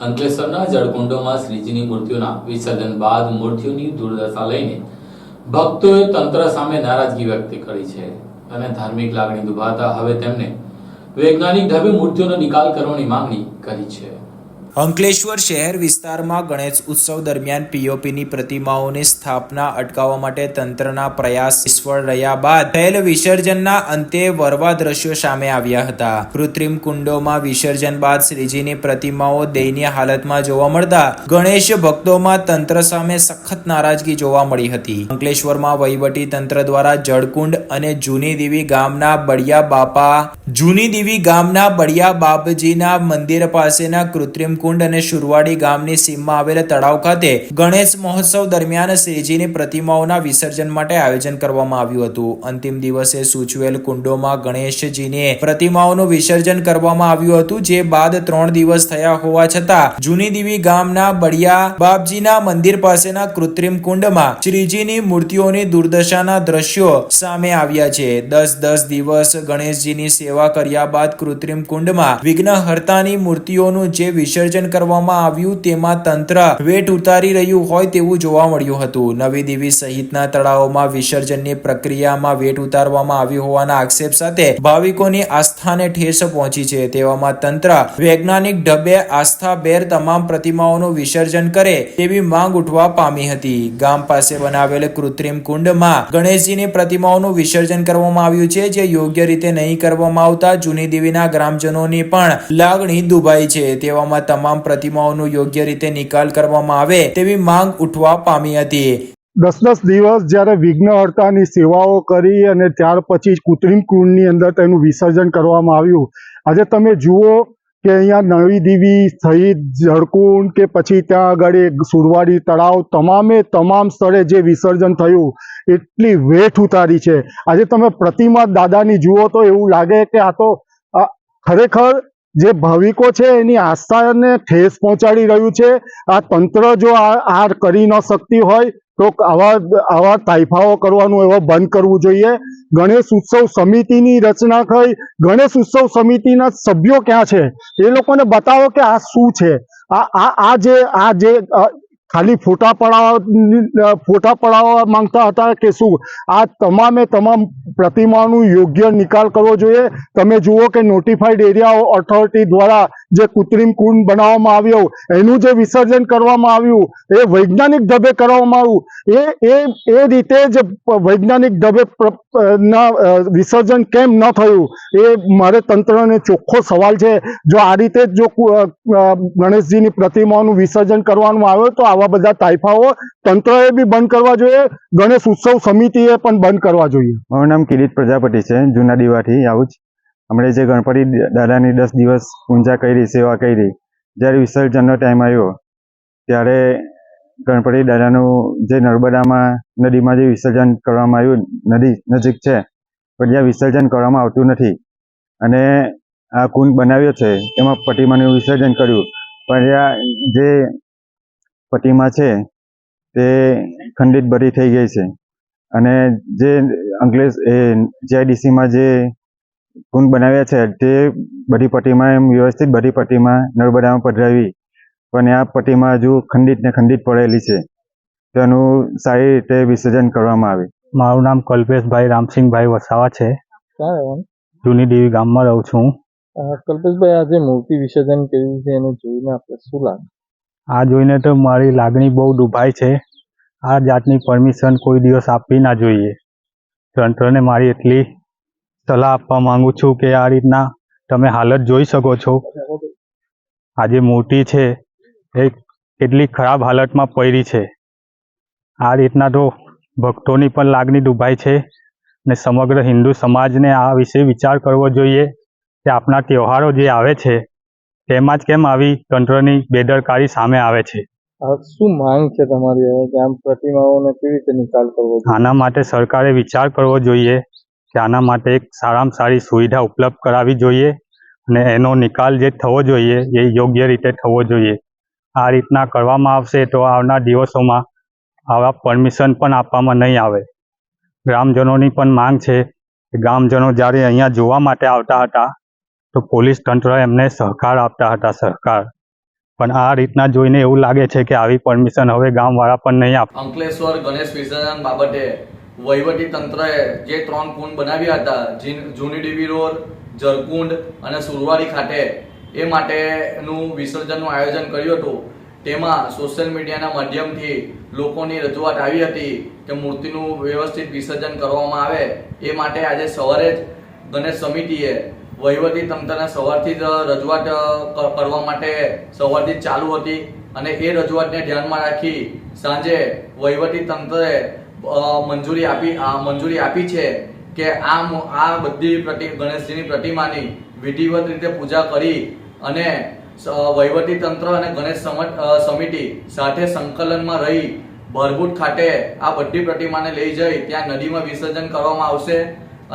અંકલેશ્વરના જળકુંડોમાં શ્રીજીની મૂર્તિઓના વિસર્જન બાદ મૂર્તિઓની દુર્દશા લઈને ભક્તોએ તંત્ર સામે નારાજગી વ્યક્ત કરી છે અને ધાર્મિક લાગણી દુભાતા હવે તેમને વૈજ્ઞાનિક ઢબે મૂર્તિઓનો નિકાલ કરવાની માંગણી કરી છે. અંકલેશ્વર શહેર વિસ્તારમાં ગણેશ ઉત્સવ દરમિયાન પીઓપીની પ્રતિમાઓની સ્થાપના અટકાવવા માટે તંત્રના પ્રયાસ નિષ્ફળ રહ્યા બાદ થયેલ વિસર્જનના અંતે વરવા દ્રશ્યો સામે આવ્યા હતા. કૃત્રિમ કુંડોમાં વિસર્જન બાદ શ્રીજીની પ્રતિમાઓ દયનીય હાલતમાં જોવા મળતા ગણેશ ભક્તોમાં તંત્ર સામે સખત નારાજગી જોવા મળી હતી. અંકલેશ્વરમાં વહીવટી તંત્ર દ્વારા જળકુંડ અને જૂની દેવી ગામના બળિયા બાપા જૂની દેવી ગામના બળિયા બાપજીના મંદિર પાસેના કૃત્રિમ કુંડ અને શુરવાડી ગામની સીમમાં આવેલા તળાવ ખાતે ગણેશ મહોત્સવ દરમિયાન શ્રીજીની પ્રતિમાઓના વિસર્જન માટે આયોજન કરવામાં આવ્યું હતું. અંતિમ દિવસે સૂચવેલ કુંડોમાં ગણેશજીની પ્રતિમાઓનું વિસર્જન કરવામાં આવ્યું હતું, જે બાદ ત્રણ દિવસ થયા હોવા છતાં જૂની દેવી ગામના બળિયા બાપજીના મંદિર પાસેના કૃત્રિમ કુંડમાં શ્રીજીની મૂર્તિઓની દુર્દશાના દ્રશ્યો સામે આવ્યા છે. દસ દસ દિવસ ગણેશજીની સેવા કર્યા બાદ કૃત્રિમ કુંડમાં વિઘ્નહર્તાની મૂર્તિઓનું જે વિસર્જન કરવામાં આવ્યું તેમાં તંત્ર વેટ ઉતારી રહ્યું હોય તેવું જોવા મળ્યું હતું. નવી દેવી સહિતના તળાવોમાં વિસર્જનની પ્રક્રિયામાં વેટ ઉતારવામાં આવ્યું હોવાના આક્ષેપ સાથે ભાવિકોની આસ્થાને ઠેસ પહોંચી છે. તેવામાં તંત્ર વૈજ્ઞાનિક ઢબે આસ્થાભેર તમામ પ્રતિમાઓનું વિસર્જન કરે તેવી માંગ ઉઠવા પામી હતી. ગામ પાસે બનાવેલ કૃત્રિમ કુંડમાં ગણેશજીની પ્રતિમાઓનું વિસર્જન કરવામાં આવ્યું છે, જે યોગ્ય રીતે નહીં કરવામાં આવતા જૂની દેવીના ગ્રામજનોની પણ લાગણી દુભાઈ છે. તેવામાં તમામ પ્રતિમાઓનું યોગ્ય રીતે નિકાલ કરવામાં આવે તેવી માંગ ઉઠવા પામી હતી. દસ દસ દિવસ જ્યારે વિઘ્નહર્તાની સેવાઓ કરી અને ત્યાર પછી કૃત્રિમ કુંડની અંદર તેનું વિસર્જન કરવામાં આવ્યું. આજે તમે જુઓ કે અહીંયા નવી દેવી, સહિત જળકુંડ કે પછી ત્યાં આગળ એક સુરવાડી તળાવ તમામે તમામ સ્થળે જે વિસર્જન થયું, એટલી વેઠ ઉતારી છે. આજે તમે પ્રતિમા દાદાની જુઓ તો એવું લાગે કે આ તો ખરેખર જે ભાવિકો છે, એની આસ્થાને ઠેસ પહોંચાડી રહ્યું છે. આ તંત્ર જો આ આ કરી ન શકતી હોય, તો આવા આવા તાઇફાઓ કરવાનું એવો બંધ કરવું જોઈએ. ગણેશ ઉત્સવ સમિતિની રચના થઈ. ગણેશ ઉત્સવ સમિતિના સભ્યો ક્યાં છે? એ લોકોને બતાવો કે આ શું છે? આ આ જે આ જે ખાલી ફોટા પડાવવા ફોટા પડાવવા માંગતા હતા કે શું? આ તમામે તમામ પ્રતિમાનું યોગ્ય નિકાલ કરવો જોઈએ. તમે જુઓ કે નોટિફાઈડ એરિયા ઓથોરિટી દ્વારા જે કૃત્રિમ કુંડ બનાવવામાં આવ્યો, એનું જે વિસર્જન કરવામાં આવ્યું, એ વૈજ્ઞાનિક ઢબે કરવામાં આવ્યું. એ એ એ રીતે જ વૈજ્ઞાનિક ઢબે વિસર્જન કેમ ન થયું, એ મારે તંત્રને ચોખ્ખો સવાલ છે. જો આ રીતે જ ગણેશજીની પ્રતિમાઓનું વિસર્જન કરવામાં આવ્યું તો આવા બધા તાઇફાઓ તંત્રએ બી બંધ કરવા જોઈએ, ગણેશ ઉત્સવ સમિતિએ પણ બંધ કરવા જોઈએ. મારું નામ કિરીટ પ્રજાપતિ છે, જૂના દીવાથી આવું જ. હમણે જે ગણપતિ દાદાની દસ દિવસ પૂજા કરી, સેવા કરી, જ્યારે વિસર્જનનો ટાઈમ આવ્યો, ત્યારે ગણપતિ દાદાનું જે નર્મદામાં નદીમાં જે વિસર્જન કરવામાં આવ્યું, નદી નજીક છે, પણ ત્યાં વિસર્જન કરવામાં આવતું નથી. અને આ કુંડ બનાવ્યો છે એમાં પ્રતિમાનું વિસર્જન કર્યું. પણ જે પ્રતિમા છે તે ખંડિત ભરી થઈ ગઈ છે. અને જે અંકલેશ એ જીઆઈડીસીમાં જે કુંડ બનાવ્યા છે તે બધી પટ્ટીમાં એમ વ્યવસ્થિત બધી પટ્ટીમાં નર્મદામાં પધરાવી પણ આ પટ્ટીમાં હજુ ખંડિત ને ખંડિત પડેલી છે. તેનું સારી રીતે વિસર્જન કરવામાં આવે. મારું નામ કલ્પેશભાઈ રામસિંહભાઈ વસાવા છે. જૂની દેવી ગામમાં રહું છું. કલ્પેશભાઈ આજે મૂર્તિ વિસર્જન કર્યું છે એને જોઈને આપણે શું લાગે? આ જોઈને તો મારી લાગણી બહુ દુભાઈ છે. આ જાતની પરમિશન કોઈ દિવસ આપવી ના જોઈએ. તંત્રને મારી એટલી સલાહ આપવા માંગુ છું કે આ રીતના તમે હાલત જોઈ શકો છો. આ જે મૂર્તિ છે. એ કેટલી ખરાબ હાલતમાં પડી છે. આ રીતના તો ભક્તોની પણ લાગણી દુભાઈ છે ને સમગ્ર હિન્દુ સમાજને આ વિશે વિચાર કરવો જોઈએ કે આપણા તહેવારો જે આવે છે તેમાં જ કેમ આવી તંત્રની બેદરકારી સામે આવે છે? શું માંગ છે તમારી હવે કે આમ પ્રતિમાઓને કેવી રીતે નિકાલ કરવો આના માટે સરકારે વિચાર કરવો જોઈએ કે આના માટે એક સારામાં સારી સુવિધા ઉપલબ્ધ કરાવવી જોઈએ અને એનો નિકાલ જે થવો જોઈએ એ યોગ્ય રીતે થવો જોઈએ. આ રીતના કરવામાં આવશે તો આવનાર દિવસોમાં આવા પરમિશન પણ આપવામાં નહીં આવે. ગ્રામજનોની પણ માંગ છે કે ગ્રામજનો જ્યારે અહીંયા જોવા માટે આવતા હતા તો પોલીસ તંત્ર એમને સહકાર આપતા હતા, સહકાર. પણ આ રીતના જોઈને એવું લાગે છે કે આવી પરમિશન હવે ગામવાળા પણ નહીં આપે. અંકલેશ્વર ગણેશ વિસર્જન બાબતે વહીવટી તંત્રએ જે ત્રણ કુંડ બનાવ્યા હતા જીન- ડીવી રોડ, જરકુંડ અને સુરવાડી ખાતે, એ માટેનું વિસર્જનનું આયોજન કર્યું હતું. તેમાં સોશિયલ મીડિયાના માધ્યમથી લોકોની રજૂઆત આવી હતી કે મૂર્તિનું વ્યવસ્થિત વિસર્જન કરવામાં આવે. એ માટે આજે સવારે જ ગણેશ સમિતિએ વહીવટી તંત્રને સવારથી જ રજૂઆત કરવા માટે સવારથી ચાલુ હતી અને એ રજૂઆતને ધ્યાનમાં રાખી સાંજે વહીવટી તંત્રએ મંજૂરી આપી મંજૂરી આપી છે કે આ આ બધી પ્રતિ, ગણેશજીની પ્રતિમાની વિધિવત રીતે પૂજા કરી અને વહીવટી તંત્ર અને ગણેશ સમિતિ સાથે સંકલનમાં રહી. ભરભૂટ ખાતે આ બધી પ્રતિમાને લઈ જઈ, ત્યાં નદીમાં વિસર્જન કરવામાં આવશે.